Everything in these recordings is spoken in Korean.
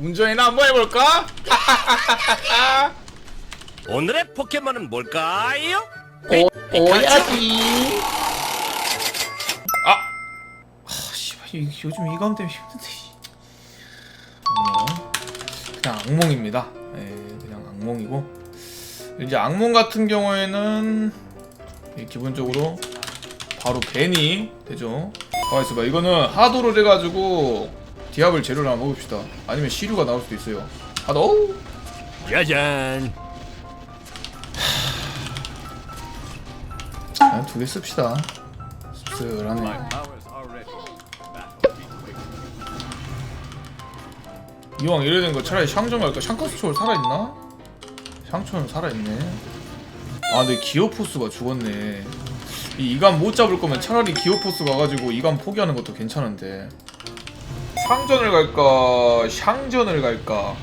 운전이나 한번 해볼까? 오늘의 포켓몬은 뭘까요? 오, 오야지. 아! 아, 씨발, 이- 요즘 이감 때문에 힘든데. 씨. 악몽. 그냥 악몽입니다. 예, 그냥 악몽이고. 이제 악몽 같은 경우에는 이 기본적으로 바로 벤이 되죠. 가만 있어 봐. 이거는 하도를 해가지고 디압을 재료를 한번 먹읍시다. 아니면 시류가 나올 수도 있어요. 하도. 짜잔. 그냥 두개 씁시다. 씁쓸하네. 이왕 이래 된거 차라리 샹정 갈까? 샹커스초월 살아있나? 샹초는 살아있네. 아 근데 기어포스가 죽었네. 이 이감 못 잡을 거면 차라리 기어포스 가가지고 이감 포기하는 것도 괜찮은데. 상전을 갈까? 샹전을 갈까?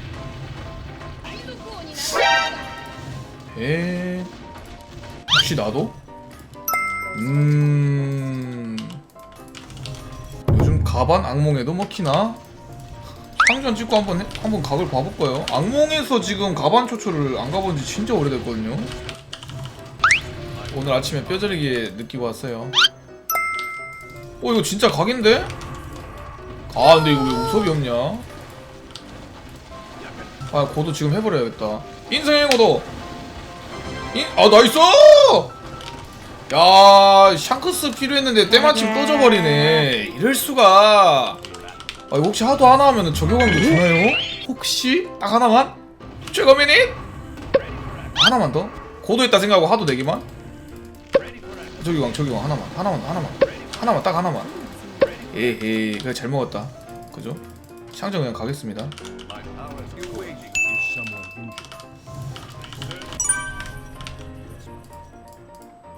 에 혹시 나도? 음 요즘 가반 악몽에도 먹히나? 상전 찍고 한번 해- 한번 각을 봐볼까요? 악몽에서 지금 가반 초초를 안 가본 지 진짜 오래됐거든요. 오늘 아침에 뼈저리게 느끼고 왔어요. 어 이거 진짜 각인데? 아 근데 이거 왜 우섭이 없냐? 아 고도 지금 해버려야겠다. 인생의 고도. 인... 아 나이스! 야 샹크스 필요했는데 때마침 또 져버리네. 이럴 수가. 아 이거 혹시 하도 하나 하면은 적용하기도 주나요? 혹시 딱 하나만? 최고 미닛? 하나만 더? 고도 있다 생각하고 하도 내기만? 저기왕 저기왕 하나만 하나만 하나만 하나만 딱 하나만 에헤이 그래 잘 먹었다. 그죠? 샹정 그냥 가겠습니다.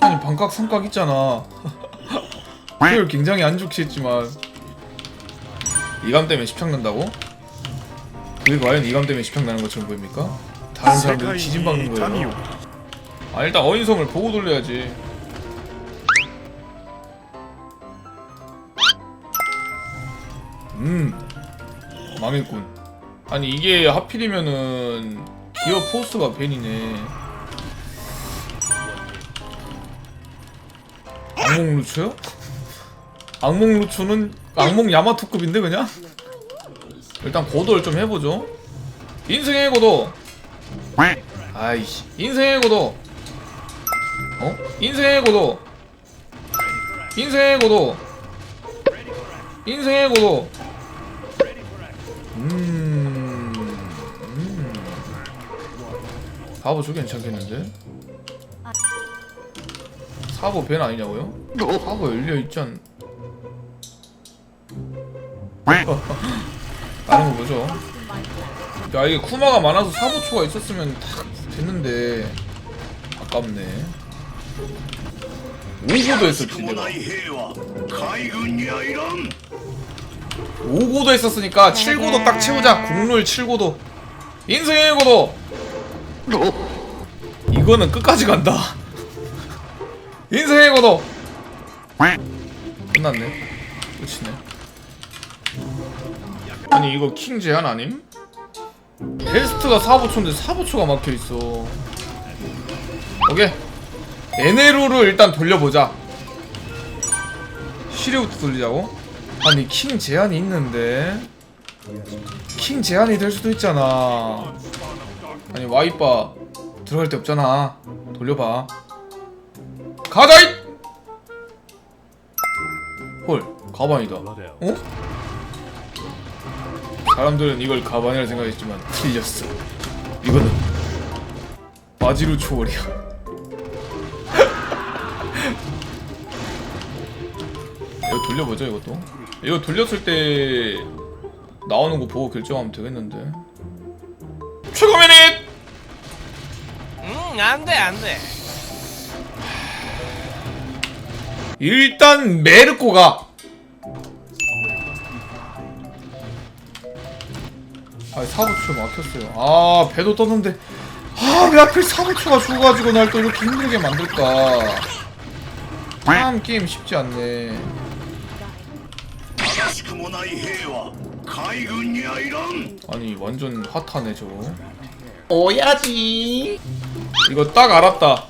아니 반각 삼각 있잖아. 효율 굉장히 안 좋게 했지만. 이감 때문에 십창 난다고? 그게 과연 이감 때문에 십창 나는 것처럼 보입니까? 다른 사람들이 지진 박는 거예요. 아 일단 어인성을 보고 돌려야지 음. 망했군 아니 이게 하필이면은 기어 포스가 벤이네. 악몽 루츠요? 악몽 루츠는 악몽 야마토급인데 그냥? 일단 고도를 좀 해보죠. 인생의 고도! 아이씨. 인생의 고도! 어? 인생의 고도! 인생의 고도! 인생의 고도 음. 음. 사보 저 괜찮겠는데? 사보 벤 아니냐고요? 사보 열려 있지 않? 다른 거 보죠. 야 이게 쿠마가 많아서 사보초가 있었으면 탁 됐는데 아깝네. 오고도 했었지 내가. 5고도 했었으니까 7고도 딱 채우자. 국룰 7고도. 인생의 고도. 이거는 끝까지 간다. 인생의 고도. 끝났네. 끝이네. 아니 이거 킹 제한 아님? 베스트가 4보초인데 4보초가 막혀있어. 오케이. 에네로를 일단 돌려보자. 시리부터 돌리자고? 아니 킹 제한이 있는데. 킹 제한이 될 수도 있잖아. 아니 와이빠 들어갈 데 없잖아. 돌려봐. 가자 잇! 헐 가방이다. 어? 사람들은 이걸 가방이라 생각했지만 틀렸어. 이거는 바지루 초월이야. 이거 돌려보죠 이것도 이거 돌렸을 때 나오는 거 보고 결정하면 되겠는데. 최고 미닛! 응, 안 돼, 안 돼. 일단 메르코가 아 사부초 막혔어요. 아 배도 떴는데. 아왜 하필 사부초가 죽어가지고 날 또 이렇게 힘들게 만들까? 참 게임 쉽지 않네 아니 완전 핫하네 저거. 오야지. 이거 딱 알았다.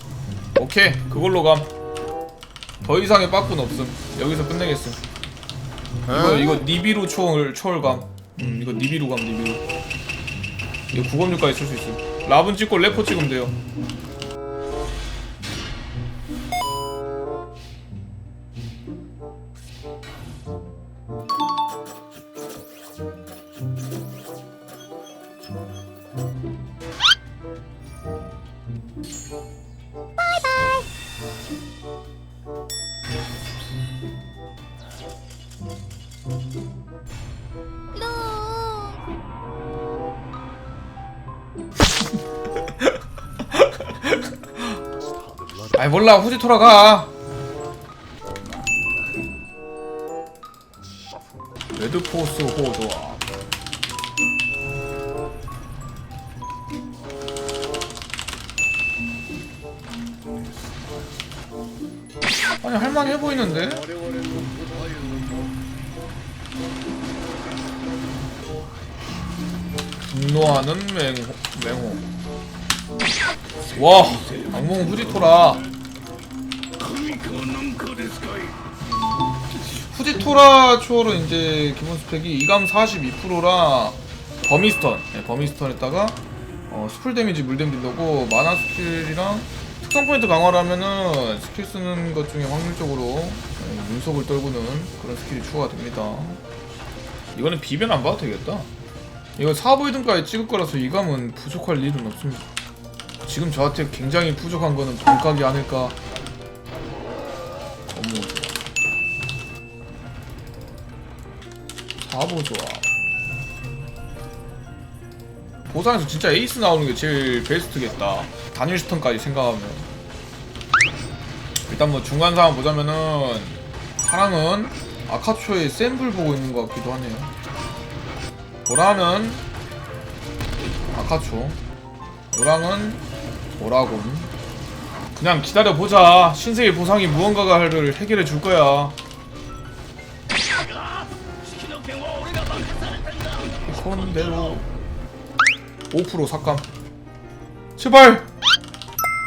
오케이 그걸로 감더 이상의 빠꾸는 없음. 여기서 끝내겠음. 이거 이거 니비루 초월 초월감. 음 이거 니비루 감 니비루. 이거 구검류까지 쓸 수 있음. 라분 찍고 레포 찍으면 돼요 아이 몰라. 후지 돌아가. 레드포스 호도아 아니 할만해 보이는데? 분노하는 맹호, 맹호. 와 악몽 후지토라 후지토라 추월은 이제 기본 스펙이 이감 42%라 버미스턴 네, 버미스턴에다가 어, 스풀 데미지 물 데미지 넣고 마나 스킬이랑 특성 포인트 강화를 하면은 스킬 쓰는 것 중에 확률적으로 네, 눈속을 떨구는 그런 스킬이 추가가 됩니다. 이거는 비변 안 봐도 되겠다. 이거 4부 2등까지 찍을 거라서 2감은 부족할 일은 없습니다. 지금 저한테 굉장히 부족한 거는 돈가기 아닐까. 너무 좋아. 4부 좋아. 보상에서 진짜 에이스 나오는 게 제일 베스트겠다. 단일 스턴까지 생각하면. 일단 뭐 중간 상황 보자면은 사랑은 아카초의 샘플 보고 있는 것 같기도 하네요. 보라는 아카초, 노랑은 오라곤. 그냥 기다려 보자. 신세계 보상이 무언가를 해결해 줄 거야. 건대로 5% 삭감 제발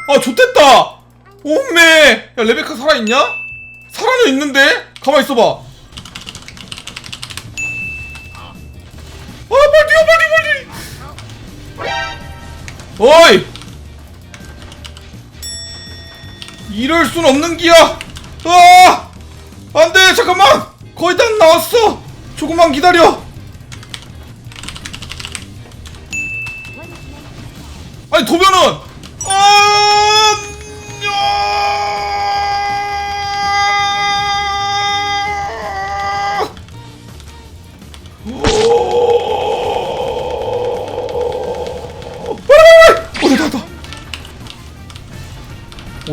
아 좋댔다. 오메 야 레베카 살아있냐? 살아는 있는데? 가만히 있어봐. 아 빨리 뛰어 빨리 빨리. 어이. 이럴 순 없는 기야. 아 안돼 잠깐만. 거의 다 나왔어. 조금만 기다려. 아니 도면은! 오!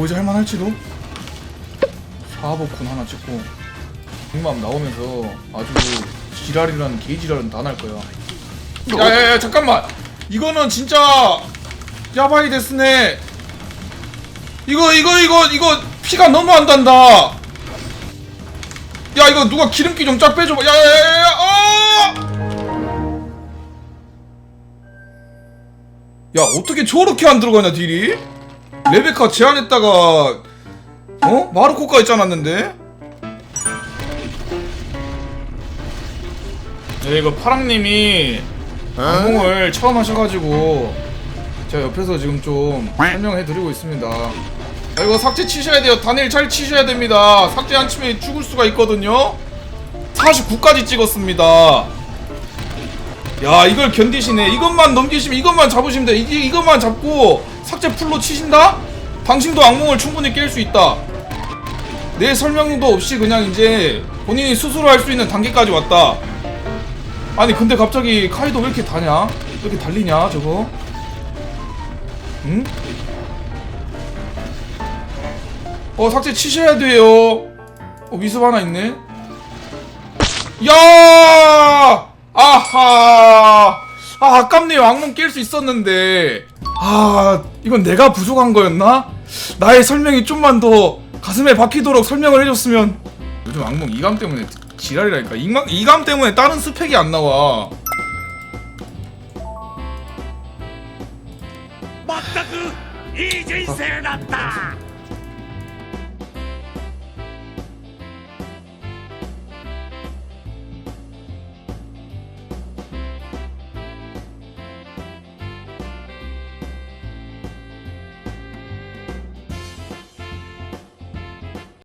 이제 할만할지도? 사업군 하나 찍고 빅맘 나오면서 아주 지랄이라는 개지랄은 다 날 거야 야야야 잠깐만 이거는 진짜 야바이 데스네. 이거 이거 이거 이거 피가 너무 안 단다. 야 이거 누가 기름기 좀 쫙 빼줘봐. 야야야야 아! 야 어떻게 저렇게 안 들어가냐 딜이? 레베카 제안했다가 어? 마르코까지 짜놨는데? 네 이거 파랑님이 방송을 처음 하셔가지고 제가 옆에서 지금 좀 설명해 드리고 있습니다. 아, 이거 삭제 치셔야 돼요. 단일 잘 치셔야 됩니다. 삭제 안 치면 죽을 수가 있거든요. 49까지 찍었습니다. 야 이걸 견디시네. 이것만 넘기시면 이것만 잡으시면 돼. 이게 이것만 잡고 삭제 풀로 치신다? 당신도 악몽을 충분히 깰 수 있다. 내 설명도 없이 그냥 이제 본인이 스스로 할 수 있는 단계까지 왔다. 아니 근데 갑자기 카이도 왜 이렇게 다냐? 왜 이렇게 달리냐 저거? 응? 어 삭제 치셔야 돼요. 어 미습 하나 있네. 야! 아하! 아 아깝네요. 악몽 깰 수 있었는데. 아 이건 내가 부족한 거였나? 나의 설명이 좀만 더 가슴에 박히도록 설명을 해줬으면. 요즘 악몽 이감 때문에 지랄이라니까 이감, 이감 때문에 다른 스펙이 안 나와 いい人生だった。